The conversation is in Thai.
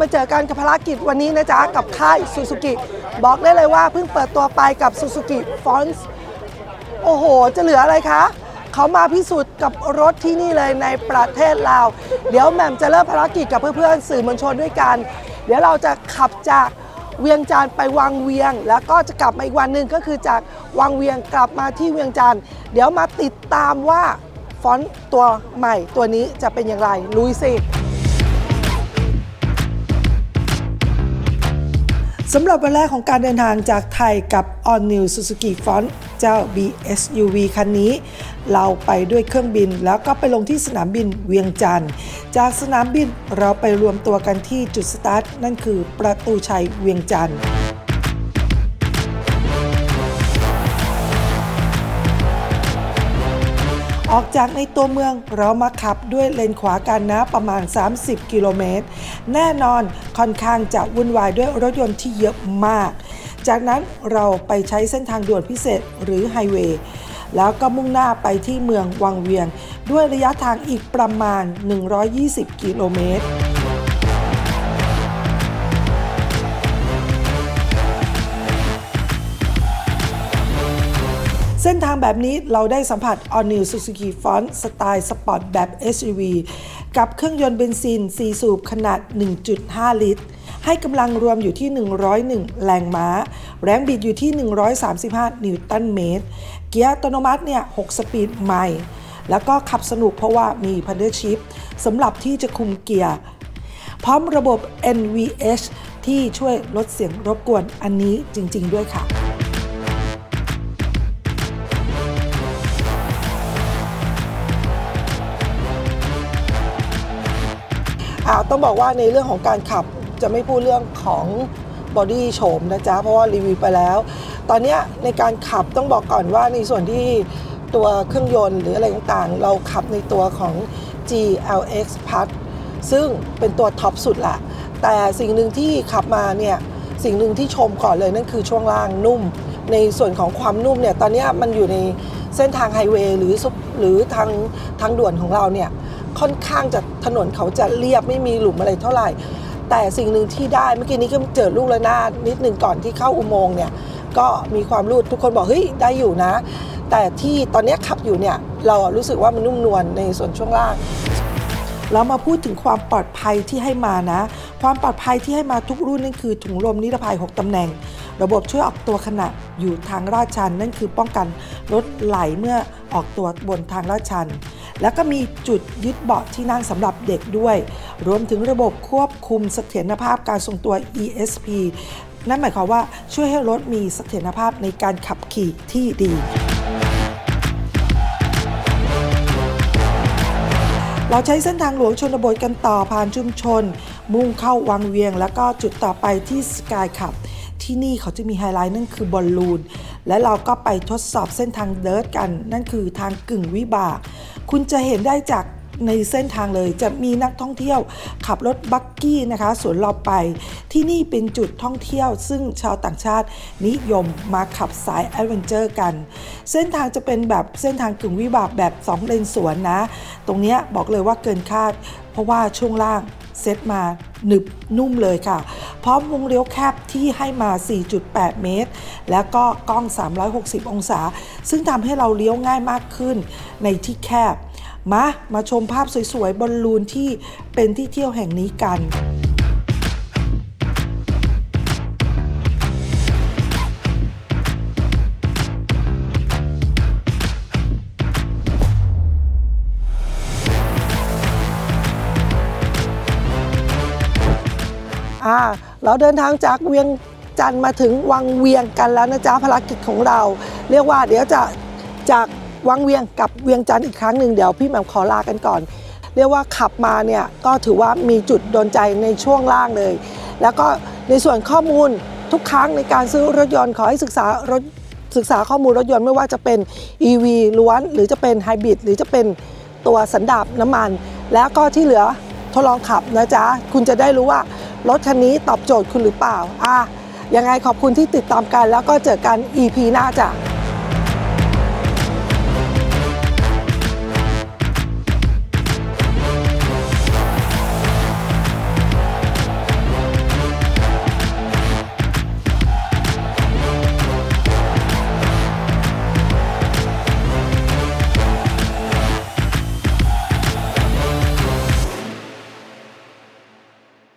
มาเจอกันกับภารกิจวันนี้นะจ๊ะ กับค่ายซูซูกิบอกได้เลยว่าเพิ่งเปิดตัวไปกับซูซูกิฟอนส์โอ้โห จะเหลืออะไรคะ เขามาพิสูจน์กับรถที่นี่เลยในประเทศลาว เดี๋ยวแหม่มจะเริ่มภารกิจกับเพื่อนๆสื่อมวลชนด้วยกัน เดี๋ยวเราจะขับจากเวียงจันทร์ไปวังเวียง แล้วก็จะกลับมาอีกวันหนึ่งก็คือจากวังเวียงกลับมาที่เวียงจันทร์เดี๋ยวมาติดตามว่าฟอนต์ตัวใหม่ตัวนี้จะเป็นอย่างไรลุยสิ สำหรับวันแรกของการเดินทางจากไทยกับ All New Suzuki Front เจ้า BSUV คันนี้ เราไปด้วยเครื่องบินแล้วก็ไปลงที่สนามบินเวียงจันทร์ จากสนามบินเราไปรวมตัวกันที่จุดสตาร์ทนั่นคือประตูชัยเวียงจันทร์ ออกจากในตัวเมืองเรามาขับด้วยเลนขวากันนะประมาณ 30 กิโลเมตร แน่นอนค่อนข้างจะวุ่นวายด้วยรถยนต์ที่เยอะมาก จากนั้นเราไปใช้เส้นทางด่วนพิเศษหรือไฮเวย์แล้วก็มุ่งหน้าไปที่เมืองวังเวียง ด้วยระยะทางอีกประมาณ 120 กิโลเมตร เส้นทางแบบนี้เราได้สัมผัส All New Suzuki Front สไตล์สปอร์ตแบบ SUV กับเครื่องยนต์เบนซิน 4 สูบขนาด 1.5 ลิตร ให้กำลังรวมอยู่ที่ 101 แรงม้า แรงบิดอยู่ที่ 135 นิวตันเมตร เกียร์อัตโนมัติเนี่ย 6 สปีดใหม่ แล้วก็ขับสนุกเพราะว่ามี Paddle Shift สำหรับที่จะคุมเกียร์พร้อมระบบ NVH ที่ช่วยลดเสียงรบกวนอันนี้จริง ๆ ด้วยค่ะ ต้องบอกว่าในเรื่องของการขับจะไม่พูดเรื่องของบอดี้โฉมนะจ๊ะ เพราะว่ารีวิวไปแล้ว ตอนนี้ในการขับต้องบอกก่อนว่าในส่วนที่ตัวเครื่องยนต์หรืออะไรต่างๆ เราขับในตัวของ GLX Plus ซึ่งเป็นตัวท็อปสุดละแต่สิ่งหนึ่งที่ขับมาเนี่ย สิ่งหนึ่งที่ชมก่อนเลยนั่นคือช่วงล่างนุ่ม ในส่วนของความนุ่มเนี่ย ตอนนี้มันอยู่ใน เส้นทางไฮเวย์หรือซุปหรือทางทางด่วนของเราเนี่ยค่อนข้างจะถนนเขาจะเรียบไม่มีหลุมอะไรเท่าไหร่ แต่สิ่งหนึ่งที่ได้เมื่อกี้นี้ก็เจอลูกระนาดนิดหนึ่งก่อนที่เข้าอุโมงค์เนี่ยก็มีความรูดทุกคนบอกเฮ้ยได้อยู่นะ แต่ที่ตอนนี้ขับอยู่เนี่ยเรารู้สึกว่ามันนุ่มนวลในส่วนช่วงล่าง เรามาพูดถึงความปลอดภัยที่ให้มานะ ความปลอดภัยที่ให้มาทุกรุ่นนั่นคือถุงลมนิรภัย 6ตำแหน่ง ระบบช่วยออกตัวขณะอยู่ทางลาดชันนั่นคือป้องกันรถไหลเมื่อออกตัวบนทางลาดชัน แล้วก็มีจุดยึดเบาะที่นั่งสำหรับเด็กด้วย รวมถึงระบบควบคุมเสถียรภาพการทรงตัว ESP นั่นหมายความว่าช่วยให้รถมีเสถียรภาพในการขับขี่ที่ดี เราใช้เส้นทางหลวงชนบทกันต่อผ่านชุมชน มุ่งเข้าวังเวียง แล้วก็จุดต่อไปที่สกายขับ ที่นี่เขาจะมีไฮไลท์นั่นคือบอลลูน และเราก็ไปทดสอบเส้นทางเดิร์ทกัน นั่นคือทางกึ่งวิบาก คุณจะเห็นได้จาก ในเส้นทางเลยจะมีนักท่องเที่ยวขับรถบักกี้นะคะสวนเราไป ที่นี่เป็นจุดท่องเที่ยว ซึ่งชาวต่างชาตินิยมมาขับสายแอดเวนเจอร์กัน เส้นทางจะเป็นแบบเส้นทางกึ่งวิบากแบบ 2 เลนสวนนะ ตรงนี้บอกเลยว่าเกินคาด เพราะว่าช่วงล่างเซตมาหนึบนุ่มเลยค่ะ พร้อมวงเลี้ยวแคบที่ให้มา 4.8 เมตร แล้วก็กล้อง 360 องศา ซึ่งทำให้เราเลี้ยวง่ายมากขึ้นในที่แคบ มา มาชมภาพสวยๆบอลลูนที่เป็นที่เที่ยวแห่งนี้กันอ่าเราเดินทางจากเวียงจันทร์มาถึงวังเวียงกันแล้วนะจ๊ะภารกิจของเรา เรียกว่าเดี๋ยวจะจาก วังเวียงกับเวียงจันทร์อีกครั้งหนึ่งเดี๋ยวพี่แหม่มขอลากันก่อน เรียกว่าขับมาเนี่ยก็ถือว่ามีจุดโดนใจในช่วงล่างเลย แล้วก็ในส่วนข้อมูลทุกครั้งในการซื้อรถยนต์ขอให้ศึกษารถศึกษาข้อมูลรถยนต์ไม่ว่าจะเป็น EV ล้วน หรือจะเป็นไฮบริดหรือจะเป็นตัวสันดาปน้ำมัน แล้วก็ที่เหลือทดลองขับนะจ๊ะ คุณจะได้รู้ว่ารถคันนี้ตอบโจทย์คุณหรือเปล่า อะยังไงขอบคุณที่ติดตามกัน แล้วก็เจอกัน EP หน้าจ้ะ